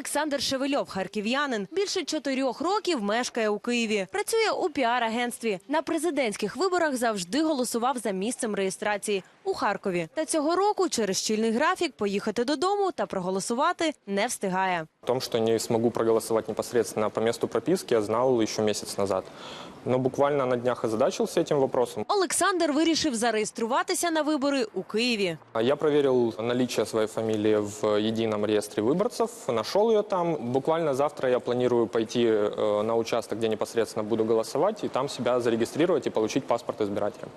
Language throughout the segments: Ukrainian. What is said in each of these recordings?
Олександр Шевельов, харків'янин, більше чотирьох років мешкає у Києві. Працює у піар-агентстві. На президентських виборах завжди голосував за місцем реєстрації у Харкові. Та цього року через щільний графік поїхати додому та проголосувати не встигає. Том, что не смогу проголосовать непосредственно по месту прописки, я знал еще месяц назад. Но буквально на днях озадачился этим вопросом. Олександр вирішив зареєструватися на вибори у Києві. Я проверил наличие своей фамилии в едином реестре выборцев, нашел ее там. Буквально завтра я планирую пойти э, на участок, где непосредственно буду голосовать, и там себя зарегистрировать и получить паспорт избирателя.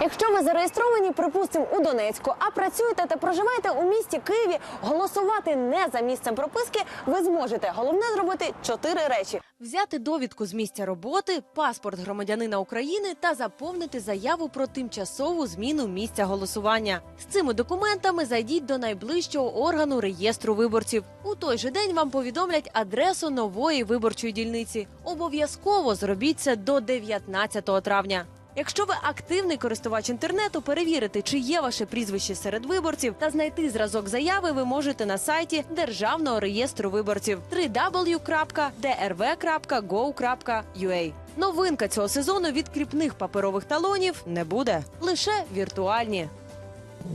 Якщо ви зареєстровані, припустимо, у Донецьку, а працюєте та проживаєте у місті Києві, голосувати не за місцем прописки ви зможете. Головне зробити чотири речі. Взяти довідку з місця роботи, паспорт громадянина України та заповнити заяву про тимчасову зміну місця голосування. З цими документами зайдіть до найближчого органу реєстру виборців. У той же день вам повідомлять адресу нової виборчої дільниці. Обов'язково зробіть це до 19 травня. Якщо ви активний користувач інтернету, перевірити, чи є ваше прізвище серед виборців, та знайти зразок заяви ви можете на сайті Державного реєстру виборців www.drv.gov.ua. Новинка цього сезону від кріпних паперових талонів не буде, лише віртуальні.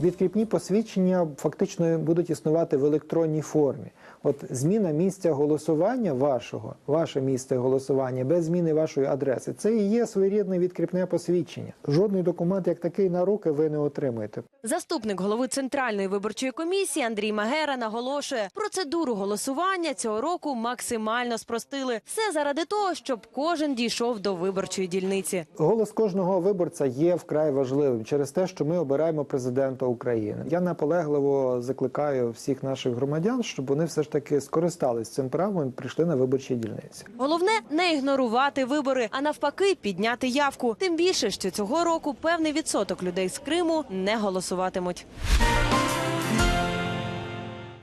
Відкріпні посвідчення фактично будуть існувати в електронній формі. От зміна місця голосування вашого, ваше місце голосування без зміни вашої адреси, це і є своєрідне відкріпне посвідчення. Жодний документ як такий на руки ви не отримаєте. Заступник голови центральної виборчої комісії Андрій Магера наголошує, процедуру голосування цього року максимально спростили. Все заради того, щоб кожен дійшов до виборчої дільниці. Голос кожного виборця є вкрай важливим через те, що ми обираємо президента України. Я наполегливо закликаю всіх наших громадян, щоб вони все ж таки скористались цим правом і прийшли на виборчі дільниці. Головне не ігнорувати вибори, а навпаки, підняти явку. Тим більше, що цього року певний відсоток людей з Криму не голосуватимуть.